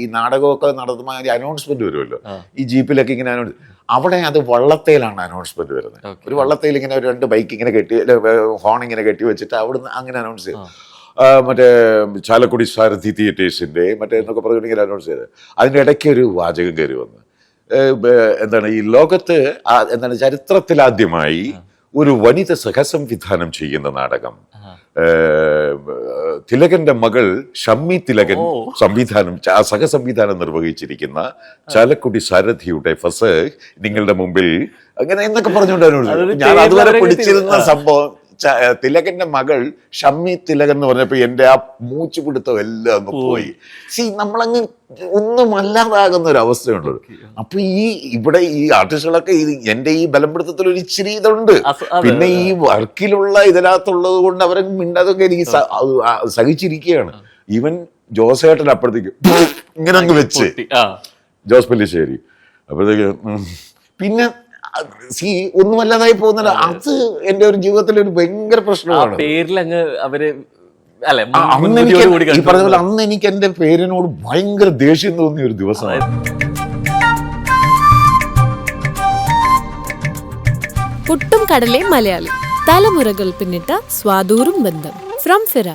ഈ നാടകമൊക്കെ നടത്തുമ്പോൾ ഒരു അനൗൺസ്മെന്റ് വരുമല്ലോ. ഈ ജീപ്പിലൊക്കെ ഇങ്ങനെ അനൗൺസ് അവിടെ അത് വള്ളത്തേലാണ് അനൗൺസ്മെന്റ് വരുന്നത്. ഒരു വള്ളത്തേൽ ഇങ്ങനെ ഒരു രണ്ട് ബൈക്ക് ഇങ്ങനെ കെട്ടി ഹോൺ ഇങ്ങനെ കെട്ടി വെച്ചിട്ട് അവിടുന്ന് അങ്ങനെ അനൗൺസ് ചെയ്തു. മറ്റേ ചാലക്കുടി സാരഥി തിയേറ്റേഴ്സിന്റെ മറ്റേ എന്നൊക്കെ പറഞ്ഞിട്ട് ഇങ്ങനെ അനൗൺസ് ചെയ്ത്. അതിന്റെ ഇടയ്ക്ക് ഒരു വാചകം കയറി വന്നു. എന്താണ് ഈ ലോകത്ത് എന്താണ് ചരിത്രത്തിലാദ്യമായി ഒരു വനിത സഹസംവിധാനം ചെയ്യുന്ന നാടകം. തിലകന്റെ മകൾ ഷമ്മി തിലകൻ. സംവിധാനം സഹസംവിധാനം നിർവഹിച്ചിരിക്കുന്ന ചാലക്കുടി സാരഥിയുടെ ഫസ് നിങ്ങളുടെ മുമ്പിൽ അങ്ങനെ എന്നൊക്കെ പറഞ്ഞുകൊണ്ടായിരുന്നു ഞാൻ അതുവരെ പിടിച്ചിരുന്ന സംഭവം തിലകന്റെ മകൾ ഷമ്മി തിലകൻ എന്ന് പറഞ്ഞപ്പോ എന്റെ ആ മൂച്ചു പിടുത്തം എല്ലാം അങ്ങ് പോയി. സി നമ്മളങ്ങ് ഒന്നും അല്ലാതാകുന്ന ഒരു അവസ്ഥയുണ്ട്. അപ്പൊ ഈ ഇവിടെ ഈ ആർട്ടിസ്റ്റുകളൊക്കെ ഇത് എന്റെ ഈ ബലപ്പെടുത്തത്തിൽ ഒരു ഇച്ചിരി ഇതുണ്ട്. പിന്നെ ഈ വർക്കിലുള്ള ഇതിനകത്തുള്ളത് കൊണ്ട് അവരെ മിണ്ടാതൊക്കെ എനിക്ക് സഹിച്ചിരിക്കുകയാണ്. ഈവൻ ജോസേട്ടൻ അപ്പോഴത്തേക്ക് ഇങ്ങനെ അങ്ങ് വെച്ച്. ജോസ് പല്ലിശ്ശേരി. അപ്പോഴത്തേക്ക് പിന്നെ സി ഒന്നും അല്ലാതായി പോകുന്നില്ല. അത്. എന്റെ ഒരു ജീവിതത്തിലെ ഒരു ഭയങ്കര ആ പ്രശ്നമാണ്. പേരിൽ അങ്ങ് അവർ അല്ലെ അന്ന് എനിക്ക് ഈ പറഞ്ഞ പോലെ അന്ന് എനിക്ക് എന്റെ പേരിനോട് ഭയങ്കര ദേഷ്യം തോന്നിയ ഒരു ദിവസമായിരുന്നു പുട്ടും കടലയും മലയാളി. തലമുറകൾ പിന്നിട്ട സ്വാദൂറും ബന്ധം. ഫ്രം ഫിറ